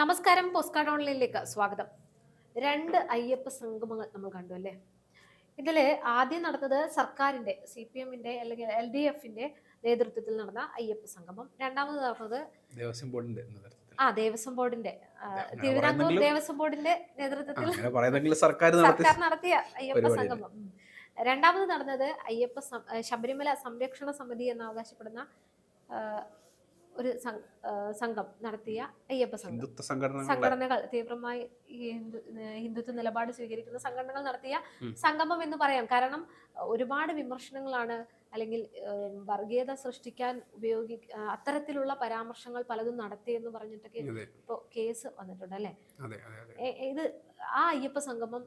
നമസ്കാരം പോസ്കാർഡ് ഓൺലൈനിലേക്ക് സ്വാഗതം. രണ്ട് അയ്യപ്പ സംഗമങ്ങൾ നമ്മൾ കണ്ടു അല്ലേ? ഇതിൽ ആദ്യം നടന്നത് സർക്കാരിന്റെ സി പി എമ്മിന്റെ അല്ലെങ്കിൽ എൽ ഡി എഫിന്റെ നേതൃത്വത്തിൽ നടന്ന അയ്യപ്പ സംഗമം. രണ്ടാമത് നടന്നത് ദേവസ്വം ബോർഡിന്റെ നേതൃത്വത്തിൽ. ആ ദേവസ്വം ബോർഡിന്റെ തിരുവിതാംകൂർ ദേവസ്വം ബോർഡിന്റെ നേതൃത്വത്തിൽ സർക്കാർ നടത്തി സർക്കാർ നടത്തിയ അയ്യപ്പ സംഗമം. രണ്ടാമത് നടന്നത് അയ്യപ്പ ശബരിമല സംരക്ഷണ സമിതി എന്ന് അവകാശപ്പെടുന്ന ഒരു സംഘം നടത്തിയ അയ്യപ്പ സംഘം. സംഘടനകൾ തീവ്രമായി ഹിന്ദുത്വ നിലപാട് സ്വീകരിക്കുന്ന സംഘടനകൾ നടത്തിയ സംഗമം എന്ന് പറയാം. കാരണം ഒരുപാട് വിമർശനങ്ങളാണ് അല്ലെങ്കിൽ വർഗീയത സൃഷ്ടിക്കാൻ ഉപയോഗി അത്തരത്തിലുള്ള പരാമർശങ്ങൾ പലതും നടത്തി എന്ന് പറഞ്ഞിട്ടൊക്കെ ഇപ്പോൾ കേസ് വന്നിട്ടുണ്ട് അല്ലേ? ഇത് ആ അയ്യപ്പ സംഗമം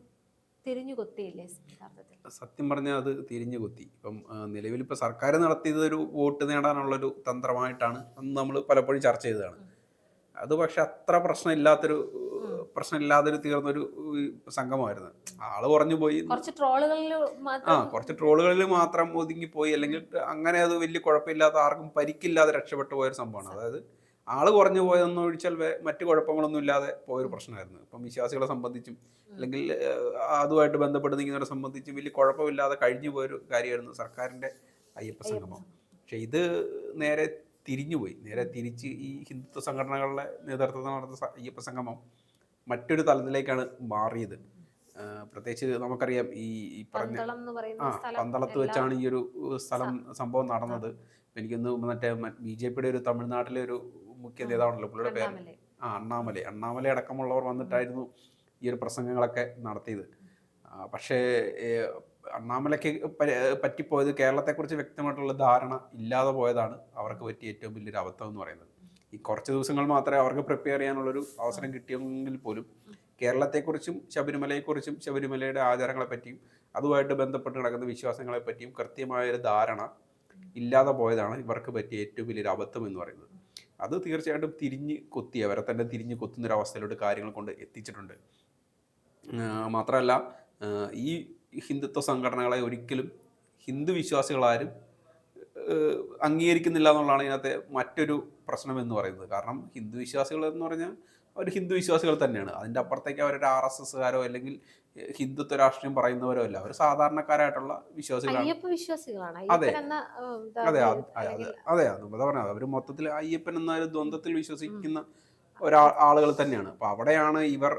തിരിഞ്ഞു കൊത്തിയില്ലേ യഥാർത്ഥത്തിൽ? സത്യം പറഞ്ഞാൽ അത് തിരിഞ്ഞു കുത്തി. ഇപ്പം നിലവിൽ ഇപ്പം സർക്കാർ നടത്തിയത് ഒരു വോട്ട് നേടാനുള്ളൊരു തന്ത്രമായിട്ടാണ് അന്ന് നമ്മൾ പലപ്പോഴും ചർച്ച ചെയ്തതാണ്. അത് പക്ഷെ അത്ര പ്രശ്നമില്ലാത്തൊരു പ്രശ്നമില്ലാതൊരു തീർന്നൊരു ഉം, സംഘമായിരുന്നു ആൾ കുറഞ്ഞു പോയി. ആ കുറച്ച് ട്രോളുകളിൽ മാത്രം ഒതുങ്ങി പോയി അല്ലെങ്കിൽ അങ്ങനെ അത് വലിയ കുഴപ്പമില്ലാത്ത ആർക്കും പരിക്കില്ലാതെ രക്ഷപ്പെട്ടു പോയൊരു സംഭവമാണ്. അതായത് ആൾ കുറഞ്ഞു പോയതെന്ന് ഒഴിച്ചാൽ മറ്റു കുഴപ്പങ്ങളൊന്നും ഇല്ലാതെ പോയൊരു പ്രശ്നമായിരുന്നു. ഇപ്പം വിശ്വാസികളെ സംബന്ധിച്ചും അല്ലെങ്കിൽ അതുമായിട്ട് ബന്ധപ്പെട്ട് നിൽക്കുന്നവരെ സംബന്ധിച്ചും വലിയ കുഴപ്പമില്ലാതെ കഴിഞ്ഞു പോയൊരു കാര്യമായിരുന്നു സർക്കാരിന്റെ അയ്യപ്പ സംഗമം. പക്ഷെ ഇത് നേരെ തിരിഞ്ഞുപോയി നേരെ തിരിച്ച് ഈ ഹിന്ദുത്വ സംഘടനകളുടെ നേതൃത്വത്തിൽ നടന്ന അയ്യപ്പ സംഗമം മറ്റൊരു തലത്തിലേക്കാണ് മാറിയത്. പ്രത്യേകിച്ച് നമുക്കറിയാം ഈ ഈ പറഞ്ഞ ആ പന്തളത്ത് വെച്ചാണ് ഈ ഒരു സ്ഥലം സംഭവം നടന്നത്. എനിക്കൊന്ന് മറ്റേ ബി ജെ പിയുടെ ഒരു തമിഴ്നാട്ടിലെ ഒരു മുഖ്യ നേതാവാണല്ലോ പുള്ളിയുടെ പേര്. ആ അണ്ണാമലൈ. അണ്ണാമലൈ അടക്കമുള്ളവർ വന്നിട്ടായിരുന്നു ഈ ഒരു പ്രസംഗങ്ങളൊക്കെ നടത്തിയത്. പക്ഷേ അണ്ണാമലയ്ക്ക് പറ്റിപ്പോയത് കേരളത്തെക്കുറിച്ച് വ്യക്തമായിട്ടുള്ള ധാരണ ഇല്ലാതെ പോയതാണ് അവർക്ക് പറ്റിയ ഏറ്റവും വലിയൊരു അബദ്ധം എന്ന് പറയുന്നത്. ഈ കുറച്ച് ദിവസങ്ങൾ മാത്രമേ അവർക്ക് പ്രിപ്പയർ ചെയ്യാനുള്ളൊരു അവസരം കിട്ടിയെങ്കിൽ പോലും കേരളത്തെക്കുറിച്ചും ശബരിമലയെക്കുറിച്ചും ശബരിമലയുടെ ആചാരങ്ങളെപ്പറ്റിയും അതുമായിട്ട് ബന്ധപ്പെട്ട് കിടക്കുന്ന വിശ്വാസങ്ങളെപ്പറ്റിയും കൃത്യമായൊരു ധാരണ ഇല്ലാതെ പോയതാണ് ഇവർക്ക് പറ്റിയ ഏറ്റവും വലിയൊരു അബദ്ധം എന്ന് പറയുന്നത്. അത് തീർച്ചയായിട്ടും തിരിഞ്ഞ് കൊത്തി അവരെ തന്നെ തിരിഞ്ഞ് കൊത്തുന്നൊരവസ്ഥയിലോട്ട് കാര്യങ്ങൾ കൊണ്ട് എത്തിച്ചിട്ടുണ്ട്. മാത്രമല്ല ഈ ഹിന്ദുത്വ സംഘടനകളെ ഒരിക്കലും ഹിന്ദു വിശ്വാസികളാരും അംഗീകരിക്കുന്നില്ല എന്നുള്ളതാണ് ഇതിനകത്തെ മറ്റൊരു പ്രശ്നം എന്ന് പറയുന്നത്. കാരണം ഹിന്ദു വിശ്വാസികൾ എന്ന് പറഞ്ഞാൽ അവർ ഹിന്ദു വിശ്വാസികൾ തന്നെയാണ്. അതിന്റെ അപ്പുറത്തേക്ക് അവരൊരു ആർ എസ് എസ്സുകാരോ അല്ലെങ്കിൽ ഹിന്ദുത്വ രാഷ്ട്രീയം പറയുന്നവരോ അല്ല. അവർ സാധാരണക്കാരായിട്ടുള്ള വിശ്വാസികളാണ്. അതെ. അതെ. അതെ അതെ അതെ പറഞ്ഞ അവർ മൊത്തത്തിൽ അയ്യപ്പൻ എന്ന ഒരു ദ്വന്ദ്ത്തിൽ വിശ്വസിക്കുന്ന ഒരാ ആളുകൾ തന്നെയാണ്. അപ്പൊ അവിടെയാണ് ഇവർ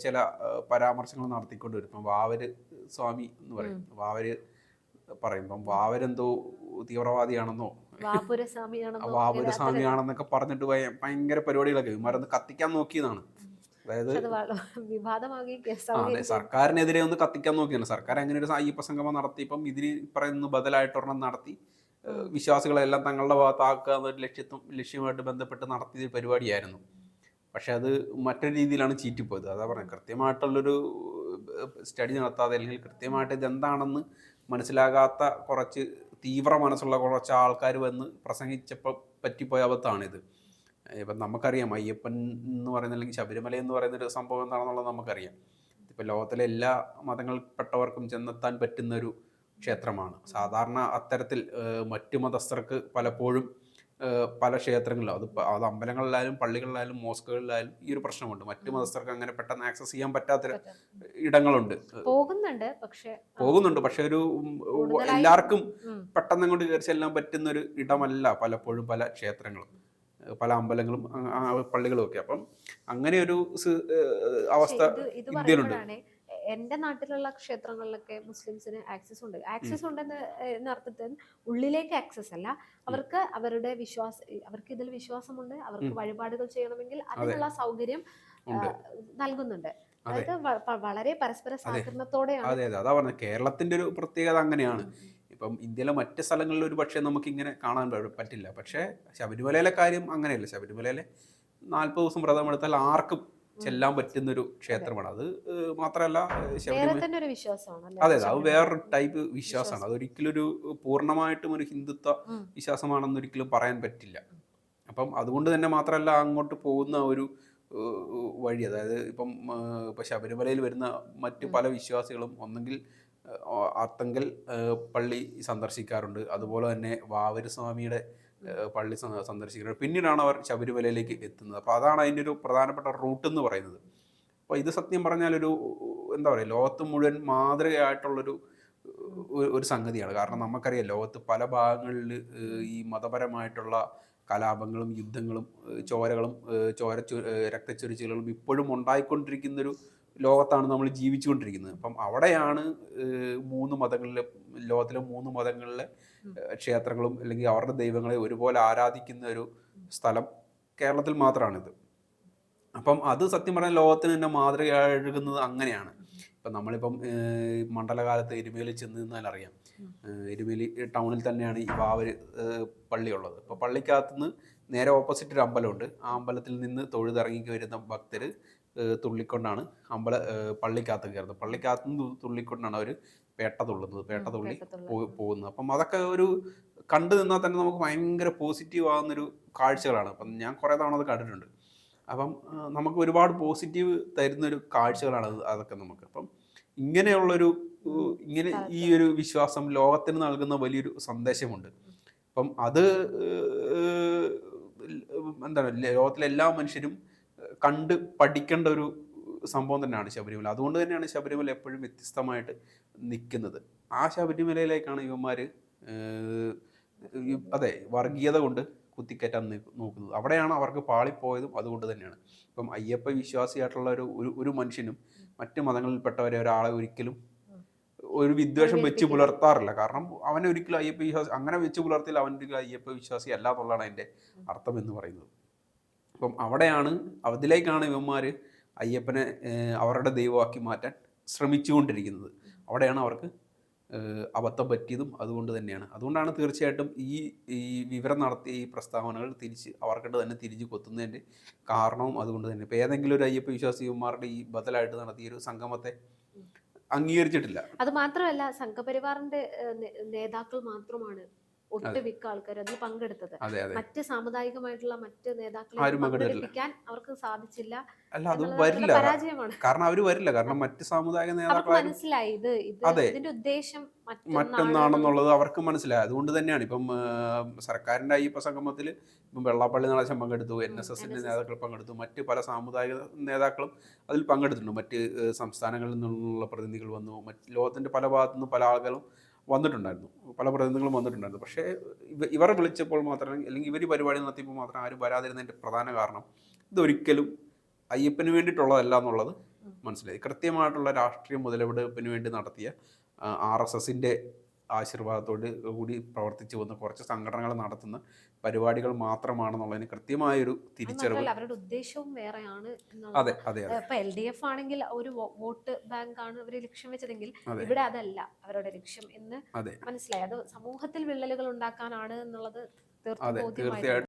ചില പരാമർശങ്ങൾ നടത്തിക്കൊണ്ട് വരും ഇപ്പം വാവര് സ്വാമി എന്ന് പറയും. വാവര് പറയുമ്പം വാവരെന്തോ തീവ്രവാദിയാണെന്നോ വാപുരസ്വാമിയാണെന്നൊക്കെ പറഞ്ഞിട്ട് ഭയ- ഭയങ്കര പരിപാടികളൊക്കെ. ഇവന്മാരൊന്ന് കത്തിക്കാൻ നോക്കിയതാണ്. അതായത് അത് സർക്കാരിനെതിരെ ഒന്ന് കത്തിക്കാൻ നോക്കിയാണ്. സർക്കാർ അങ്ങനെ ഒരു അയ്യപ്പ സംഗമം നടത്തി ഇപ്പം ഇതിന് പറയുന്ന ബദലായിട്ടൊരെണ്ണം നടത്തി വിശ്വാസികളെല്ലാം തങ്ങളുടെ ഭാഗത്താക്കുക എന്നൊരു ലക്ഷ്യത്തും ലക്ഷ്യമായിട്ട് ബന്ധപ്പെട്ട് നടത്തിയ പരിപാടിയായിരുന്നു. പക്ഷെ അത് മറ്റൊരു രീതിയിലാണ് ചീറ്റിപ്പോയത്. അതാ പറഞ്ഞത് കൃത്യമായിട്ടുള്ളൊരു സ്റ്റഡി നടത്താതെ അല്ലെങ്കിൽ കൃത്യമായിട്ട് ഇതെന്താണെന്ന് മനസ്സിലാകാത്ത കുറച്ച് തീവ്ര മനസ്സുള്ള കുറച്ച് ആൾക്കാർ വന്ന് പ്രസംഗിച്ചപ്പോൾ പറ്റിപ്പോയ അബദ്ധമാണിത് ഇപ്പം നമുക്കറിയാം അയ്യപ്പൻ എന്ന് പറയുന്ന അല്ലെങ്കിൽ ശബരിമല എന്ന് പറയുന്ന ഒരു സംഭവം എന്താണെന്നുള്ളത് നമുക്കറിയാം. ഇപ്പം ലോകത്തിലെ എല്ലാ മതങ്ങൾപ്പെട്ടവർക്കും ചെന്നെത്താൻ പറ്റുന്നൊരു ക്ഷേത്രമാണ്. സാധാരണ അത്തരത്തിൽ മറ്റു മതസ്ഥർക്ക് പലപ്പോഴും പല ക്ഷേത്രങ്ങളിലും. അത് അത് അമ്പലങ്ങളിലായാലും പള്ളികളിലായാലും മോസ്കുകളിലായാലും ഈ ഒരു പ്രശ്നമുണ്ട്. മറ്റു മതസ്ഥർക്ക് അങ്ങനെ പെട്ടെന്ന് ആക്സസ് ചെയ്യാൻ പറ്റാത്ത ഇടങ്ങളുണ്ട്. പോകുന്നുണ്ട് പക്ഷെ പോകുന്നുണ്ട്. പക്ഷെ ഒരു എല്ലാവർക്കും പെട്ടെന്ന് അങ്ങോട്ട് കയറി ചെല്ലാൻ പറ്റുന്ന ഒരു ഇടമല്ല പലപ്പോഴും പല ക്ഷേത്രങ്ങളും. പല അമ്പലങ്ങളും പള്ളികളും ഒക്കെ. അപ്പം അങ്ങനെ ഒരു അവസ്ഥ ഇന്ത്യയിലുണ്ട്. എന്റെ നാട്ടിലുള്ള ക്ഷേത്രങ്ങളിലൊക്കെ മുസ്ലിംസിന് ആക്സസ് ഉണ്ട്. ആക്സസ് ഉണ്ടെന്ന് എന്ന അർത്ഥത്തിൽ ഉള്ളിലേക്ക് ആക്സസ് അല്ല. അവർക്ക് അവരുടെ വിശ്വാസ അവർക്ക് ഇതിൽ വിശ്വാസമുണ്ട്. അവർക്ക് വഴിപാടുകൾ ചെയ്യണമെങ്കിൽ അതിനുള്ള സൗകര്യം. നൽകുന്നുണ്ട്. അതായത് വളരെ പരസ്പര സഹകരണത്തോടെയാണ്. അതെ അതെ. അതാ പറഞ്ഞത് കേരളത്തിന്റെ ഒരു പ്രത്യേകത അങ്ങനെയാണ്. ഇപ്പം ഇന്ത്യയിലെ മറ്റ് സ്ഥലങ്ങളിൽ ഒരു പക്ഷേ നമുക്ക് ഇങ്ങനെ കാണാൻ പറ്റില്ല. പക്ഷേ ശബരിമലയിലെ കാര്യം അങ്ങനെയല്ല. ശബരിമലയിലെ നാൽപ്പത് ദിവസം വ്രതമെടുത്താൽ ആർക്കും ചെല്ലാൻ പറ്റുന്ന ഒരു ക്ഷേത്രമാണ്. അത്. മാത്രല്ല മാത്രമല്ല അതെ അതെ. അത് വേറൊരു ടൈപ്പ് വിശ്വാസമാണ്. അതൊരിക്കലും ഒരു പൂർണമായിട്ടും ഒരു ഹിന്ദുത്വ. വിശ്വാസമാണെന്ന് ഒരിക്കലും പറയാൻ പറ്റില്ല. അപ്പം അതുകൊണ്ട് തന്നെ മാത്രമല്ല അങ്ങോട്ട് പോകുന്ന ഒരു വഴി അതായത് ഇപ്പം ഇപ്പം ശബരിമലയിൽ വരുന്ന മറ്റ് പല വിശ്വാസികളും ഒന്നെങ്കിൽ ഏഹ്, പള്ളി സന്ദർശിക്കാറുണ്ട്. അതുപോലെ തന്നെ വാവര് സ്വാമിയുടെ ഏഹ് പള്ളി സന്ദർശിക്കുന്നത്. പിന്നീടാണ് അവർ ശബരിമലയിലേക്ക് എത്തുന്നത്. അപ്പോൾ അതാണ് അതിന്റെ ഒരു പ്രധാനപ്പെട്ട റൂട്ട് എന്ന് പറയുന്നത്. അപ്പോൾ ഇത് സത്യം പറഞ്ഞാൽ ഒരു എന്താ പറയുക ലോകത്ത് മുഴുവൻ മാതൃകയായിട്ടുള്ളൊരു ഒരു- സംഗതിയാണ്. കാരണം നമുക്കറിയാം ലോകത്ത് പല ഭാഗങ്ങളിൽ ഈ മതപരമായിട്ടുള്ള കലാപങ്ങളും യുദ്ധങ്ങളും ചോരകളും ചോര രക്തച്ചൊരിച്ചിലുകളും ഇപ്പോഴും ഉണ്ടായിക്കൊണ്ടിരിക്കുന്നൊരു ലോകത്താണ് നമ്മൾ ജീവിച്ചുകൊണ്ടിരിക്കുന്നത്. അപ്പം അവിടെയാണ് മൂന്ന് മതങ്ങളിലെ ലോകത്തിലെ മൂന്ന് മതങ്ങളിലെ ക്ഷേത്രങ്ങളും അല്ലെങ്കിൽ അവരുടെ ദൈവങ്ങളെ ഒരുപോലെ ആരാധിക്കുന്ന ഒരു സ്ഥലം കേരളത്തിൽ മാത്രമാണിത്. അപ്പം അത് സത്യം പറഞ്ഞാൽ ലോകത്തിന് തന്നെ മാതൃകയാഴുകുന്നത് അങ്ങനെയാണ്. ഇപ്പം നമ്മളിപ്പം മണ്ഡലകാലത്ത് എരുമേലി ചെന്ന് നിന്നാൽ അറിയാം. എരുമേലി ടൗണിൽ തന്നെയാണ് ഈ വാവര് പള്ളിയുള്ളത് അപ്പോൾ പള്ളിക്കകത്തുനിന്ന് നേരെ ഓപ്പോസിറ്റ് ഒരു അമ്പലമുണ്ട്. ആ അമ്പലത്തിൽ നിന്ന് തൊഴുതിറങ്ങി വരുന്ന ഭക്തർ തുള്ളിക്കൊണ്ടാണ് അമ്പല പള്ളിക്കകത്ത് കയറുന്നത്. പള്ളിക്കകത്ത് നിന്ന് തുള്ളിക്കൊണ്ടാണ് അവർ പേട്ട തുള്ളുന്നത്. പേട്ട തുള്ളി പോകുന്നത്. അപ്പം അതൊക്കെ ഒരു കണ്ടു നിന്നാൽ തന്നെ നമുക്ക് ഭയങ്കര പോസിറ്റീവ് ആകുന്നൊരു കാഴ്ചകളാണ്. അപ്പം ഞാൻ കുറേ തവണ അത് കണ്ടിട്ടുണ്ട്. അപ്പം നമുക്ക് ഒരുപാട് പോസിറ്റീവ് തരുന്നൊരു കാഴ്ചകളാണ് അത് അതൊക്കെ നമുക്ക്. അപ്പം ഇങ്ങനെയുള്ളൊരു ഇങ്ങനെ ഈ ഒരു വിശ്വാസം ലോകത്തിന് നൽകുന്ന വലിയൊരു സന്ദേശമുണ്ട്. അപ്പം അത് എന്താണ് ലോകത്തിലെ എല്ലാ മനുഷ്യരും കണ്ട് പഠിക്കേണ്ട ഒരു സംഭവം തന്നെയാണ് ശബരിമല. അതുകൊണ്ട് തന്നെയാണ് ശബരിമല എപ്പോഴും വ്യത്യസ്തമായിട്ട് നിൽക്കുന്നത്. ആ ശബരിമലയിലേക്കാണ് ഇവന്മാർ അതെ വർഗീയത കൊണ്ട് കുത്തിക്കയറ്റാൻ നോക്കുന്നത്. അവിടെയാണ് അവർക്ക് പാളിപ്പോയതും അതുകൊണ്ട് തന്നെയാണ്. ഇപ്പം അയ്യപ്പ വിശ്വാസിയായിട്ടുള്ള ഒരു ഒരു- മനുഷ്യനും മറ്റ് മതങ്ങളിൽപ്പെട്ടവരെ ഒരാളെ ഒരിക്കലും ഒരു വിദ്വേഷം വെച്ച് പുലർത്താറില്ല. കാരണം അവനെ ഒരിക്കലും അയ്യപ്പ വിശ്വാസി അങ്ങനെ വെച്ച് പുലർത്തില്ല അവൻ ഒരിക്കലും അയ്യപ്പ വിശ്വാസി അല്ല എന്നുള്ളതാണ് അതിന്റെ അർത്ഥം എന്ന് പറയുന്നത്. അപ്പം അവിടെയാണ് അതിലേക്കാണ് ഇവന്മാർ അയ്യപ്പനെ അവരുടെ ദൈവമാക്കി മാറ്റാൻ ശ്രമിച്ചുകൊണ്ടിരിക്കുന്നത്. അവിടെയാണ് അവർക്ക് അബദ്ധം പറ്റിയതും അതുകൊണ്ട് തന്നെയാണ്. അതുകൊണ്ടാണ് തീർച്ചയായിട്ടും ഈ ഈ വിവരം നടത്തിയ ഈ പ്രസ്താവനകൾ തിരിച്ച് അവർക്കിട്ട് തന്നെ തിരിച്ച് കൊത്തുന്നതിന്റെ കാരണവും അതുകൊണ്ട് തന്നെ. ഇപ്പോൾ ഏതെങ്കിലും ഒരു അയ്യപ്പ വിശ്വാസിമാരുടെ ഈ ബദലായിട്ട് നടത്തിയ ഒരു സംഗമത്തെ അംഗീകരിച്ചിട്ടില്ല. അത് മാത്രമല്ല സംഘപരിവാറിന്റെ നേതാക്കൾ മാത്രമാണ് ഒട്ടുമിക്ക ആൾക്കാർ അതിൽ പങ്കെടുത്തത്. മറ്റ് സാമുദായികമായിട്ടുള്ള മറ്റ് നേതാക്കളെ. പങ്കെടുപ്പിക്കാൻ അവർക്ക് സാധിച്ചില്ല അല്ല അത് വരില്ല. പരാജയമാണ്. കാരണം അവർ വരില്ല. കാരണം മറ്റ് സാമുദായിക നേതാക്കൾ മനസ്സിലായി. ഇത് ഇത് ഇതിന്റെ ഉദ്ദേശം മറ്റൊന്നാണ്. മറ്റൊന്നാണെന്നുള്ളത് അവർക്ക് മനസ്സിലായി. അതുകൊണ്ട് തന്നെയാണ്. ഇപ്പം സർക്കാരിന്റെ അയ്യപ്പ സംഗമത്തിൽ ഇപ്പം വെള്ളാപ്പള്ളി നടേശൻ പങ്കെടുത്തു എൻ എസ് എസിന്റെ. നേതാക്കൾ പങ്കെടുത്തു മറ്റ് പല സാമുദായിക നേതാക്കളും അതിൽ പങ്കെടുത്തിട്ടുണ്ട്. മറ്റ് സംസ്ഥാനങ്ങളിൽ നിന്നുള്ള പ്രതിനിധികൾ വന്നു മറ്റ് ലോകത്തിന്റെ പല ഭാഗത്തു നിന്നും പല ആളുകളും വന്നിട്ടുണ്ടായിരുന്നു. പല പ്രതിനിധികളും വന്നിട്ടുണ്ടായിരുന്നു. പക്ഷേ ഇവർ ഇവരെ വിളിച്ചപ്പോൾ മാത്രം അല്ലെങ്കിൽ ഇവർ പരിപാടി നടത്തിയപ്പോൾ മാത്രം ആരും വരാതിരുന്നതിന്റെ പ്രധാന കാരണം ഇതൊരിക്കലും അയ്യപ്പന് വേണ്ടിയിട്ടുള്ളതല്ല എന്നുള്ളത് മനസ്സിലായി. കൃത്യമായിട്ടുള്ള രാഷ്ട്രീയ മുതലെടുപ്പിന് വേണ്ടി നടത്തിയ ആർ എസ് എസിന്റെ ആശീർവാദത്തോട് കൂടി പ്രവർത്തിച്ചു വന്ന് കുറച്ച് സംഘടനകൾ നടത്തുന്ന പരിപാടികൾ മാത്രമാണെന്നുള്ളതിന് കൃത്യമായൊരു തിരിച്ചറിവ് അവരുടെ ഉദ്ദേശവും വേറെയാണ് അതെ അതെ ഇപ്പൊ എൽ ഡി എഫ് ആണെങ്കിൽ ഒരു വോട്ട് ബാങ്ക് ആണ് അവർ ലക്ഷ്യം വെച്ചതെങ്കിൽ ഇവിടെ അതല്ല അവരുടെ ലക്ഷ്യം എന്ന് മനസ്സിലായി. അത് സമൂഹത്തിൽ വിള്ളലുകൾ ഉണ്ടാക്കാനാണ് എന്നുള്ളത് തീർച്ചയായിട്ടും.